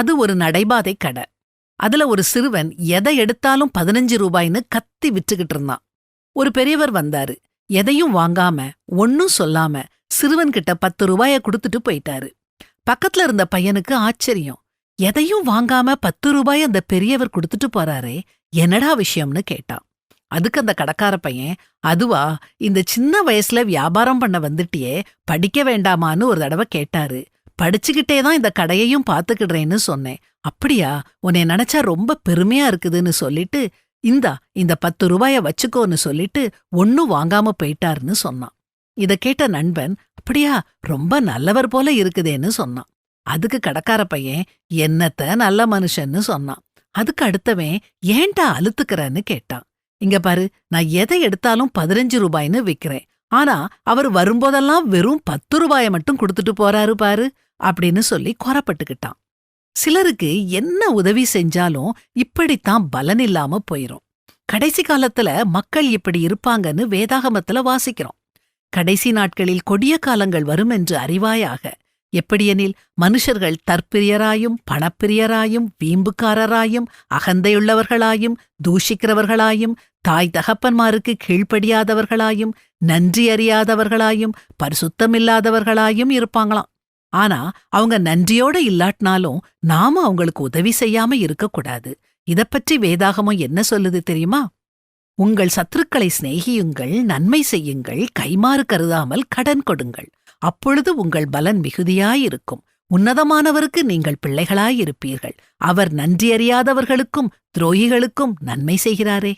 அது ஒரு நடைபாதை கடை. அதுல ஒரு சிறுவன் எதை எடுத்தாலும் பதினஞ்சு ரூபாய்ன்னு கத்தி விட்டுகிட்டு இருந்தான். ஒரு பெரியவர் வந்தாரு. எதையும் வாங்காம ஒன்னும் சொல்லாம சிறுவன் கிட்ட பத்து ரூபாய கொடுத்துட்டு போயிட்டாரு. பக்கத்துல இருந்த பையனுக்கு ஆச்சரியம். எதையும் வாங்காம பத்து ரூபாய் அந்த பெரியவர் கொடுத்துட்டு போறாரே என்னடா விஷயம்னு கேட்டான். அதுக்கு அந்த கடைக்கார பையன் அதுவா இந்த சின்ன வயசுல வியாபாரம் பண்ண வந்துட்டியே படிக்க வேண்டாமான்னு ஒரு தடவை கேட்டாரு. படிச்சுக்கிட்டே தான் இந்த கடையையும் பாத்துக்கிடுறேன்னு சொன்னேன். அப்படியா? உன்னை நினைச்சா ரொம்ப பெருமையா இருக்குதுன்னு சொல்லிட்டு இந்தா இந்த பத்து ரூபாய வச்சுக்கோன்னு சொல்லிட்டு ஒன்னும் வாங்காம போயிட்டாருன்னு சொன்னான். இத கேட்ட நண்பன் அப்படியா? ரொம்ப நல்லவர் போல இருக்குதேன்னு சொன்னான். அதுக்கு கடக்கார பையன் என்னத்த நல்ல மனுஷன்னு சொன்னான். அதுக்கு அடுத்தவன் ஏன்டா அழுத்துக்கிறன்னு கேட்டான். இங்க பாரு நான் எதை எடுத்தாலும் பதினஞ்சு ரூபாய்ன்னு விக்கிறேன். ஆனா அவர் வரும்போதெல்லாம் வெறும் பத்து ரூபாய மட்டும் கொடுத்துட்டு போறாரு பாரு. அப்படின்னு சொல்லி குறப்பட்டுக்கிட்டான் சிலருக்கு என்ன உதவி செஞ்சாலும் இப்படித்தான் பலன் இல்லாம போயிரும். கடைசி காலத்துல மக்கள் இப்படி இருப்பாங்கன்னு வேதாகமத்துல வாசிக்கிறோம். கடைசி நாட்களில் கொடிய காலங்கள் வரும் என்று அறிவாயாக எப்படியெனில் மனுஷர்கள் தற்பிரியராயும் பணப்பிரியராயும் வீம்புக்காரராயும் அகந்தையுள்ளவர்களாயும் தூஷிக்கிறவர்களாயும் தாய் தகப்பன்மாருக்கு கீழ்ப்படியாதவர்களாயும் நன்றி அறியாதவர்களாயும் பரிசுத்தமில்லாதவர்களாயும் இருப்பாங்களாம். ஆனா அவங்க நன்றியோட இல்லாட்டினாலும் நாம அவங்களுக்கு உதவி செய்யாம இருக்கக்கூடாது. இதப்பற்றி வேதாகமம் என்ன சொல்லுது தெரியுமா? உங்கள் சத்துருக்களை சிநேகியுங்கள் நன்மை செய்யுங்கள் கைமாறு கருதாமல் கடன் கொடுங்கள். அப்பொழுது உங்கள் பலன் மிகுதியாயிருக்கும். உன்னதமானவருக்கு நீங்கள் பிள்ளைகளாயிருப்பீர்கள். அவர் நன்றியறியாதவர்களுக்கும் துரோகிகளுக்கும் நன்மை செய்கிறாரே.